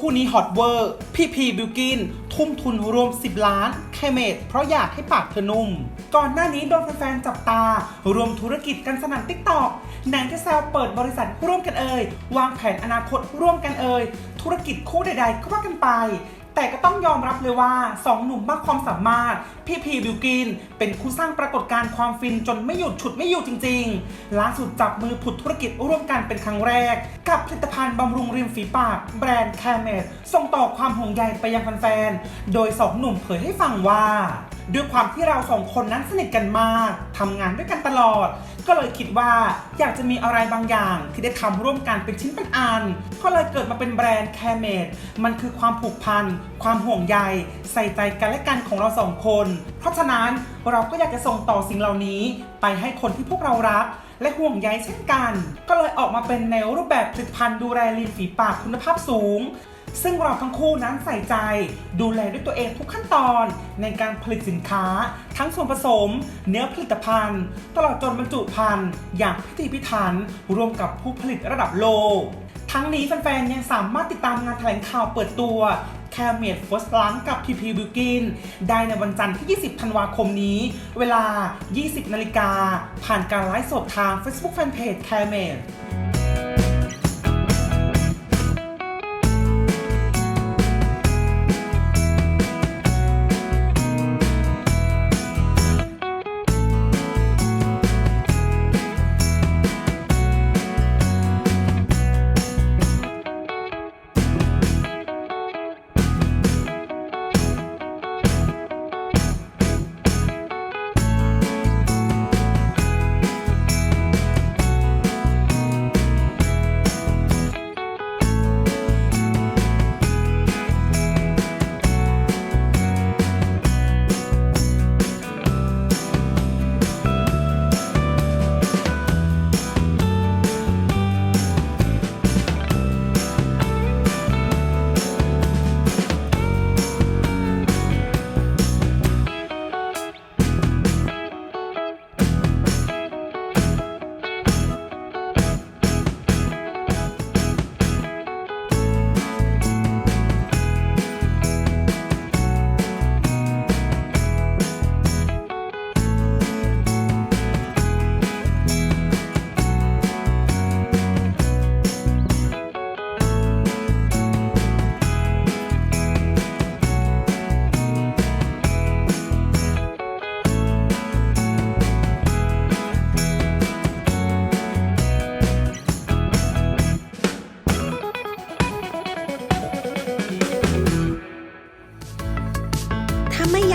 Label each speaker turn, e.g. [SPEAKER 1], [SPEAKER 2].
[SPEAKER 1] คู่นี้ฮอตเวอร์ พี่พีบิวกิน ทุ่มทุนรวม 10 ล้านแคเมดเพราะอยากให้ปากเธอนุ่ม ก่อนหน้านี้โดนแฟนๆจับตา รวมธุรกิจกันสนั่นติ๊กตอกหนจะแซวเปิดบริษัทร่วมกันเอ่ย วางแผนอนาคตร่วมกันเอ่ย ธุรกิจคู่ใดๆก็ว่ากันไป แต่ก็ต้องยอมรับเลยว่าสองหนุ่มมากความสามารถ พี่พีบิวกิน เป็นคู่สร้างปรากฏการณ์ความฟินจนไม่หยุดฉุดไม่อยู่จริงๆล่าสุดจับมือผุดธุรกิจร่วมกันเป็นครั้งแรก กับผลิตภัณฑ์บำรุงริมฝีปาก แบรนด์แครเมดส่งต่อความห่วงใยไปยังแฟนๆโดยสองหนุ่มเผยให้ฟังว่า ด้วยความที่เราสองคนนั้นสนิทกันมากทำงานด้วยกันตลอด ก็เลยคิดว่าอยากจะมีอะไรบางอย่าง ที่ได้ทำร่วมกันเป็นชิ้นเป็นอัน ก็เลยเกิดมาเป็นแบรนด์แคร์เมดมันคือความผูกพัน ความห่วงใย ใส่ใจกันและกันของเราสองคน เพราะฉะนั้นเราก็อยากจะส่งต่อสิ่งเหล่านี้ ไปให้คนที่พวกเรารักและห่วงใยเช่นกัน ก็เลยออกมาเป็นแนวรูปแบบผลิตภัณฑ์ดูแลริมฝีปากคุณภาพสูง ซึ่งเราทั้งคู่นั้นใส่ใจ ดูแลด้วยตัวเองทุกขั้นตอนในการผลิตสินค้า ทั้งส่วนผสม เนื้อผลิตภัณฑ์ ตลอดจนบรรจุภัณฑ์อย่างพิถีพิถันรวมกับผู้ผลิตระดับโลก ทั้งนี้แฟนๆยังสามารถติดตามงานแถลงข่าวเปิดตัวแครเมดฟอสลังกับพีพีบิวกิน ได้ในวันจันทร์ที่ 20 ธันวาคมนี้ เวลา 20 นาฬิกา ผ่านการไลฟ์สดทาง Facebook Fanpage แครเมด